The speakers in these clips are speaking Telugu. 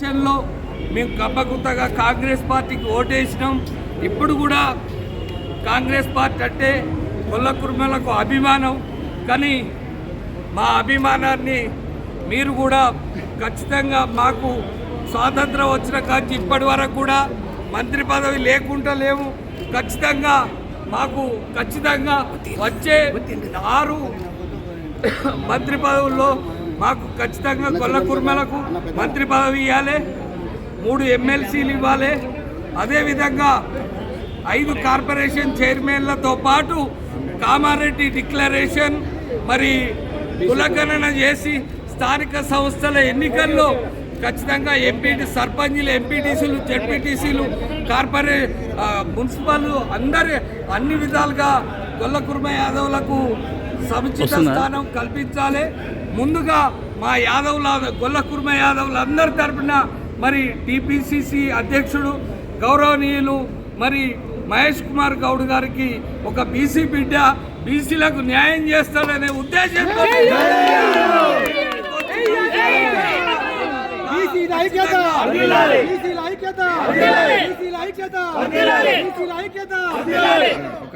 ఎలక్షన్లో మేము కప్పగుత్తగా కాంగ్రెస్ పార్టీకి ఓటేసినాం. ఇప్పుడు కూడా కాంగ్రెస్ పార్టీ అంటే కొల్ల కుర్మలకు అభిమానం. కానీ మా అభిమానాన్ని మీరు కూడా ఖచ్చితంగా మాకు స్వాతంత్రం వచ్చిన కాంచి ఇప్పటి వరకు కూడా మంత్రి పదవి లేకుండా లేవు. ఖచ్చితంగా మాకు ఖచ్చితంగా వచ్చే ఆరు మంత్రి పదవుల్లో మాకు ఖచ్చితంగా కొల్ల కుర్మలకు మంత్రి పదవి ఇవ్వాలి మూడు ఎమ్మెల్సీలు ఇవ్వాలి. అదేవిధంగా ఐదు కార్పొరేషన్ చైర్మన్లతో పాటు కామారెడ్డి డిక్లరేషన్ మరి కులగణన చేసి స్థానిక సంస్థల ఎన్నికల్లో ఖచ్చితంగా ఎంపీటీ సర్పంచ్లు ఎంపీటీసీలు జెడ్పీటీసీలు కార్పొరే మున్సిపల్ అందరి అన్ని విధాలుగా గొల్లకుర్మ యాదవులకు సముచిత స్థానం కల్పించాలి. ముందుగా మా యాదవుల గొల్లకుర్మ యాదవులందరి తరపున మరి టీపీసీసీ అధ్యక్షుడు గౌరవనీయులు మరి మహేష్ కుమార్ గౌడ్ గారికి ఒక బీసీ బిడ్డ బీసీలకు న్యాయం చేస్తాడనే ఉద్దేశంతో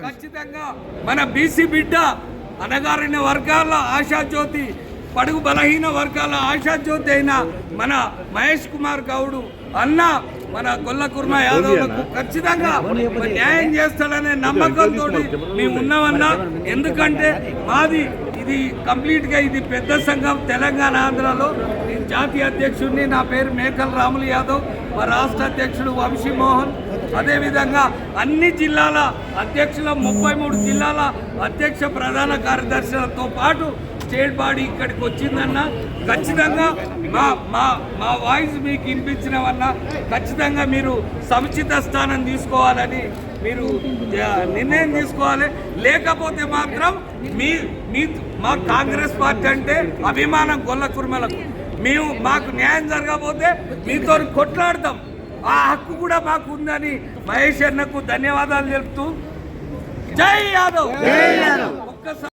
ఖచ్చితంగా మన బీసీ బిడ్డ అణగారిన వర్గాల ఆశాజ్యోతి పడుగు బలహీన వర్గాల ఆశాజ్యోతి అయిన మన మహేష్ కుమార్ గౌడు అన్న మన గొల్ల కుర్మ యాదవ్లకు ఖచ్చితంగా న్యాయం చేస్తాడనే నమ్మకంతో మేము ఉన్నామన్నా. ఎందుకంటే మాది ఇది కంప్లీట్గా ఇది పెద్ద సంఘం తెలంగాణ ఆంధ్రలో. జాతీయ అధ్యక్షుడిని నా పేరు మేకల రాములు యాదవ్ మా రాష్ట్ర అధ్యక్షుడు వంశీమోహన్ అదేవిధంగా అన్ని జిల్లాల అధ్యక్షుల ముప్పై మూడు జిల్లాల అధ్యక్ష ప్రధాన కార్యదర్శులతో పాటు స్టేట్ బాడీ ఇక్కడికి వచ్చిందన్న. ఖచ్చితంగా మా మా మా వాయిస్ మీకు వినిపించినవన్న. ఖచ్చితంగా మీరు సముచిత స్థానం తీసుకోవాలని మీరు నిర్ణయం తీసుకోవాలి. లేకపోతే మాత్రం మీ మీ మా కాంగ్రెస్ పార్టీ అంటే అభిమానం గొల్ల కుర్మలకు మేము మాకు న్యాయం జరగకపోతే మీతో కొట్లాడతాం. ఆ హక్కు కూడా మాకు ఉందని మహేష్ అన్నకు ధన్యవాదాలు తెలుపుతూ జై యాదవ్. ఒక్కసారి